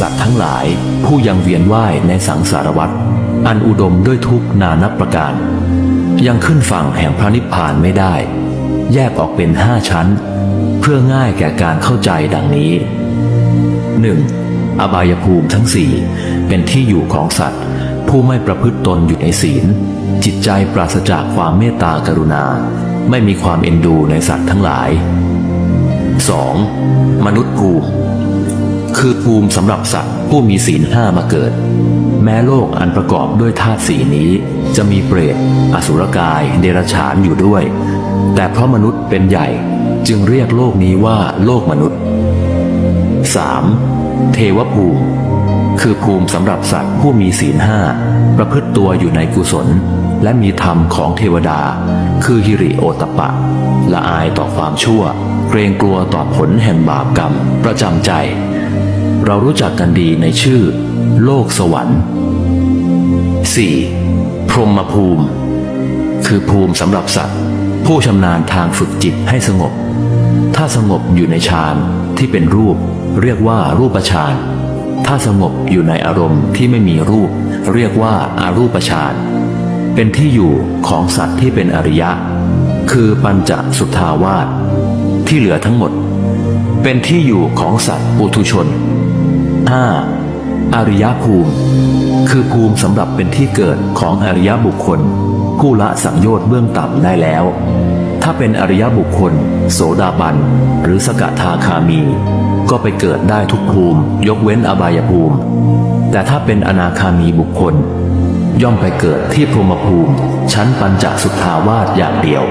สัตว์ทั้งหลายผู้ยังเวียนว่ายในสังสารวัฏอันอุดมด้วยทุกนานับประการ ยังขึ้นฝั่งแห่งพระนิพพานไม่ได้ แยกออกเป็นห้าชั้น เพื่อง่ายแก่การเข้าใจดังนี้ 1. อบายภูมิทั้งสี่เป็นที่อยู่ของสัตว์ ผู้ไม่ประพฤติตนอยู่ในศีล จิตใจปราศจากความเมตตากรุณา ไม่มีความเอ็นดูในสัตว์ทั้งหลาย 2. มนุษย์ภูมิ คือภูมิสำหรับสัตว์ผู้มีศีลห้ามาเกิด แม้โลกอันประกอบด้วยธาตุสีนี้ จะมีเปรต อสุรกาย เดรัจฉานอยู่ด้วย แต่เพราะมนุษย์เป็นใหญ่ จึงเรียกโลกนี้ว่าโลกมนุษย์ 3. เทวภูมิ คือภูมิสำหรับสัตว์ผู้มีศีลห้าประพฤติตัวอยู่ในกุศล และมีธรรมของเทวดา คือฮิริโอตปปะละอายต่อความชั่ว เกรงกลัวต่อผลแห่งบาปกรรม ประจำใจ เรารู้จักกันดีในชื่อ โลกสวรรค์ 4. พรหมภูมิ คือภูมิสำหรับสัตว์ ผู้ชำนาญทางฝึกจิตให้สงบ ถ้าสงบอยู่ในฌานที่เป็นรูป เรียกว่ารูปฌานถ้าสงบอยู่ในอารมณ์ที่ไม่มีรูป เรียกว่าอารูปฌานเป็นที่อยู่ของสัตว์ที่เป็นอริยะ คือปัญจสุทธาวาสที่เหลือทั้งหมด เป็นที่อยู่ของสัตว์ปุถุชน 5. อริยภูมิ คือภูมิสำหรับเป็นที่เกิดของอริยบุคคล ผู้ละสังโยชน์เบื้องต่ำได้แล้ว ถ้าเป็นอริยบุคคล โสดาบัน หรือสกทาคามี ก็ไปเกิดได้ทุกภูมิ ยกเว้นอบายภูมิ แต่ถ้าเป็นอนาคามีบุคคล ย่อมไปเกิดที่พรหมภูมิ ชั้นปัญจสุทธาวาสอย่างเดียว